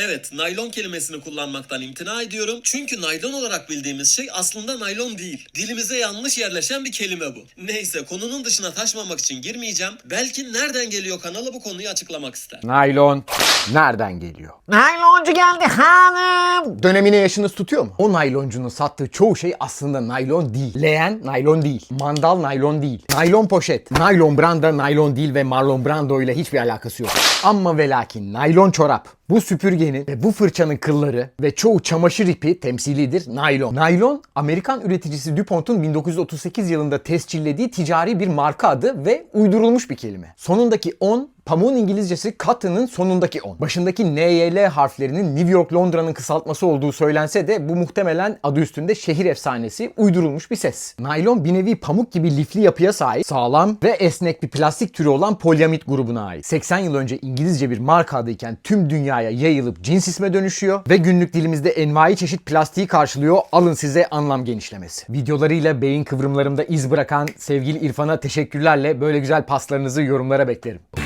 Evet, naylon kelimesini kullanmaktan imtina ediyorum. Çünkü naylon olarak bildiğimiz şey aslında naylon değil. Dilimize yanlış yerleşen bir kelime bu. Neyse, konunun dışına taşmamak için girmeyeceğim. Belki nereden geliyor kanalı bu konuyu açıklamak ister. Naylon nereden geliyor? Nayloncu geldi hanım. Dönemine yaşınız tutuyor mu? O nayloncunun sattığı çoğu şey aslında naylon değil. Leğen naylon değil. Mandal naylon değil. Naylon poşet. Naylon branda naylon değil ve Marlon Brando ile hiçbir alakası yok. Ama ve lakin naylon çorap. Bu süpürgenin ve bu fırçanın kılları ve çoğu çamaşır ipi temsilidir naylon. Naylon, Amerikan üreticisi DuPont'un 1938 yılında tescillediği ticari bir marka adı ve uydurulmuş bir kelime. Sonundaki 10 Pamuğun İngilizcesi cotton'ın sonundaki 10. Başındaki NYL harflerinin New York Londra'nın kısaltması olduğu söylense de bu muhtemelen adı üstünde şehir efsanesi uydurulmuş bir ses. Naylon bir nevi pamuk gibi lifli yapıya sahip, sağlam ve esnek bir plastik türü olan polyamit grubuna ait. 80 yıl önce İngilizce bir marka adıyken tüm dünyaya yayılıp cins isme dönüşüyor ve günlük dilimizde envai çeşit plastiği karşılıyor. Alın size anlam genişlemesi. Videolarıyla beyin kıvrımlarımda iz bırakan sevgili İrfan'a teşekkürlerle böyle güzel paslarınızı yorumlara beklerim.